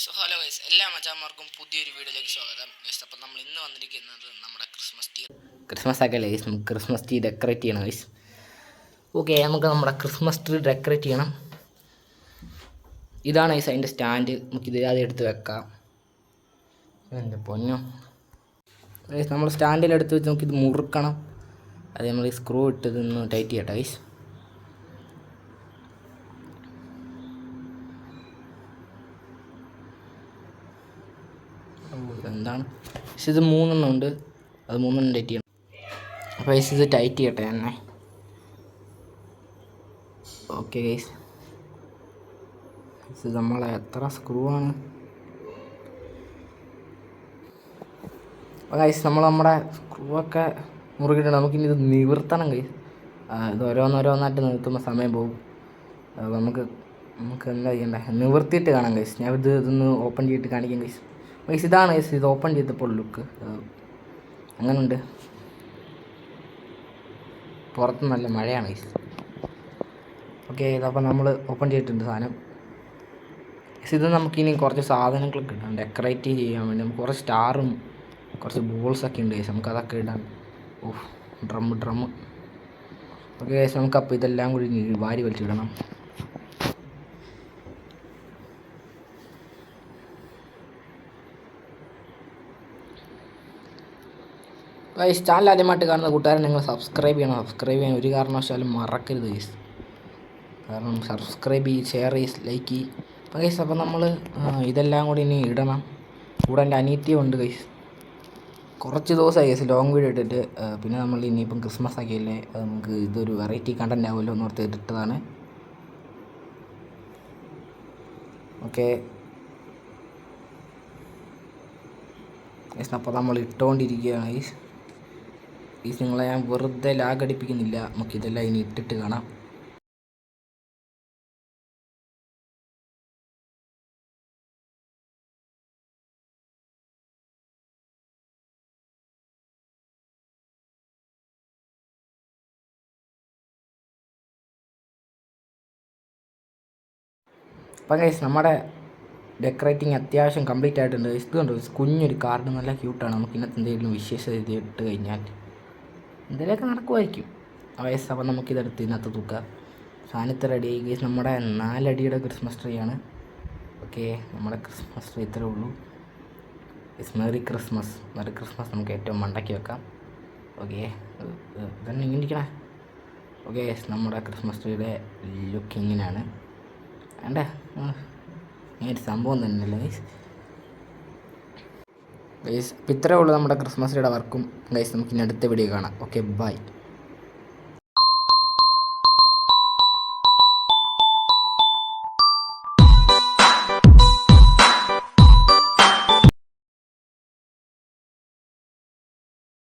So hello guys എല്ലാ മജാമാർക്കും പുതിയൊരു വീഡിയോയിലേക്ക് സ്വാഗതം. ഗൈസ് അപ്പം നമ്മൾ ഇന്ന് വന്നിരിക്കുന്നത് നമ്മുടെ ക്രിസ്മസ് ട്രീ ക്രിസ്മസ് ആക്കി അല്ലേ ഗൈസ് നമുക്ക് ക്രിസ്മസ് ട്രീ ഡെക്കറേറ്റ് ചെയ്യണം ഗൈസ് ഓക്കെ നമുക്ക് നമ്മുടെ ക്രിസ്മസ് ട്രീ ഡെക്കറേറ്റ് ചെയ്യണം. ഇതാണ് ഗൈസ് അതിന്റെ സ്റ്റാൻഡ് നമുക്ക് ഇതിലാതെ എടുത്ത് വെക്കാം. എന്റെ പൊന്നോ. ഗൈസ് നമ്മൾ സ്റ്റാൻഡിലെടുത്ത് വെച്ച് നമുക്കിത് മുറുക്കണം. അത് നമ്മൾ സ്ക്രൂ ഇട്ടതൊന്ന് ടൈറ്റ് ചെയ്യട്ടെ ഗൈസ് എന്താണ്? പക്ഷെ ഇത് മൂന്നെണ്ണം ഉണ്ട്. അത് മൂന്നെണ്ണം ടൈറ്റ് ചെയ്യണം. അപ്പോൾ ഗൈസ് ഇത് ടൈറ്റ് ചെയ്യട്ടെ എന്നെ. ഓക്കെ ഗൈസ് ഇത് നമ്മളെ എത്ര സ്ക്രൂ ആണ്. അപ്പോൾ ഗൈസ് നമ്മൾ നമ്മുടെ സ്ക്രൂ ഒക്കെ മുറുകിയിട്ടുണ്ട്. നമുക്കിനി ഇത് നിവർത്തണം ഗൈസ് ഇത് ഓരോന്നോരോന്നായിട്ട് നിർത്തുമ്പോൾ സമയം പോകും. നമുക്ക് നമുക്ക് എന്താ ചെയ്യണ്ടേ? നിവർത്തിയിട്ട് കാണാം ഗൈസ് ഞാൻ ഇത് ഇതൊന്ന് ഓപ്പൺ ചെയ്തിട്ട് കാണിക്കാം ഗൈസ് ഗൈസ് ഇതാണ് ഗൈസ് ഇത് ഓപ്പൺ ചെയ്തപ്പോൾ ലുക്ക്. അങ്ങനുണ്ട്. പുറത്ത് നല്ല മഴയാണ് ഗൈസ് ഓക്കെ ഇതപ്പോൾ നമ്മൾ ഓപ്പൺ ചെയ്തിട്ടുണ്ട് സാധനം. ഗൈസ് ഇത് നമുക്കിനി കുറച്ച് സാധനങ്ങളൊക്കെ ഇടാം. ഡെക്കറേറ്റ് ചെയ്യാൻ വേണ്ടി നമുക്ക് കുറച്ച് സ്റ്റാറും കുറച്ച് ബോൾസൊക്കെ ഉണ്ട് ഗൈസ് നമുക്ക് അതൊക്കെ ഇടാം. Oh drum drum. Okay guys നമുക്കപ്പോൾ ഇതെല്ലാം കൂടി വാരി വലിച്ചിടണം. ഗൈസ് ചാനൽ ആദ്യമായിട്ട് കാണുന്ന കൂട്ടുകാരൻ നിങ്ങൾ സബ്സ്ക്രൈബ് ചെയ്യണം. സബ്സ്ക്രൈബ് ചെയ്യാൻ ഒരു കാരണവശാലും മറക്കരുത് ഗൈസ് കാരണം സബ്സ്ക്രൈബ് ചെയ്യ് ഷെയർ ചെയ്യ് ലൈക്ക് ചെയ്യ്. അപ്പോൾ ഗൈസ് അപ്പം നമ്മൾ ഇതെല്ലാം കൂടി ഇനി ഇടണം. കൂടെ എന്റെ അനിയത്തിയും ഉണ്ട് ഗൈസ് കുറച്ച് ദിവസമായി ഗൈസ് ലോങ് വീഡിയോ ഇട്ടിട്ട്. പിന്നെ നമ്മൾ ഇനിയിപ്പം ക്രിസ്മസ് ആക്കിയല്ലേ നമുക്ക് ഇതൊരു വെറൈറ്റി കണ്ടന്റ് ആവുമല്ലോ എന്ന് ഓർത്ത് ഇട്ടതാണ്. ഓക്കെ ഗൈസ് അപ്പോൾ നമ്മൾ ഇട്ടുകൊണ്ടിരിക്കുകയാണ് ഗൈസ് ഈ നിങ്ങളെ ഞാൻ വെറുതെ ലാഗടിപ്പിക്കുന്നില്ല. നമുക്കിതെല്ലാം ഇനി ഇട്ടിട്ട് കാണാം. അപ്പം ഗൈസ് നമ്മുടെ ഡെക്കറേറ്റിംഗ് അത്യാവശ്യം കംപ്ലീറ്റ് ആയിട്ടുണ്ട്. ഇത് കണ്ടോ? കുഞ്ഞൊരു കാർഡ് നല്ല ക്യൂട്ടാണ് നമുക്ക് ഇന്നത്തെ എന്തെങ്കിലും വിശേഷ ഇത് ഇട്ട് കഴിഞ്ഞാൽ. എന്തെങ്കിലുമൊക്കെ നടക്കുമായിരിക്കും. ആ വയസ്സാവാൻ നമുക്കിതെടുത്ത് ഇതിനകത്ത് തൂക്കാം. റെഡി ആയി. ഗൈസ് നമ്മുടെ നാലടിയുടെ ക്രിസ്മസ് ട്രീ ആണ്. ഓക്കെ നമ്മുടെ ക്രിസ്മസ് ട്രീ ഇത്രേ ഉള്ളൂ. Is merry Christmas merry Christmas നമുക്ക് ഏറ്റവും മണ്ടക്കി വെക്കാം. ഓക്കെ ഇതന്നെ ഇങ്ങനെ ഇരിക്കണേ ഓക്കെ നമ്മുടെ ക്രിസ്മസ് ട്രീയുടെ ലുക്ക് ഇങ്ങനെയാണ് വേണ്ട? ഇങ്ങനെ ഒരു സംഭവം തന്നെയല്ലേ ഗൈസ് ഇപ്പം ഇത്രയേ ഉള്ളൂ നമ്മുടെ ക്രിസ്മസ് ഡേയുടെ വർക്കും. ഗൈസ് നമുക്ക് ഇനി അടുത്ത വീഡിയോ കാണാം. Okay bye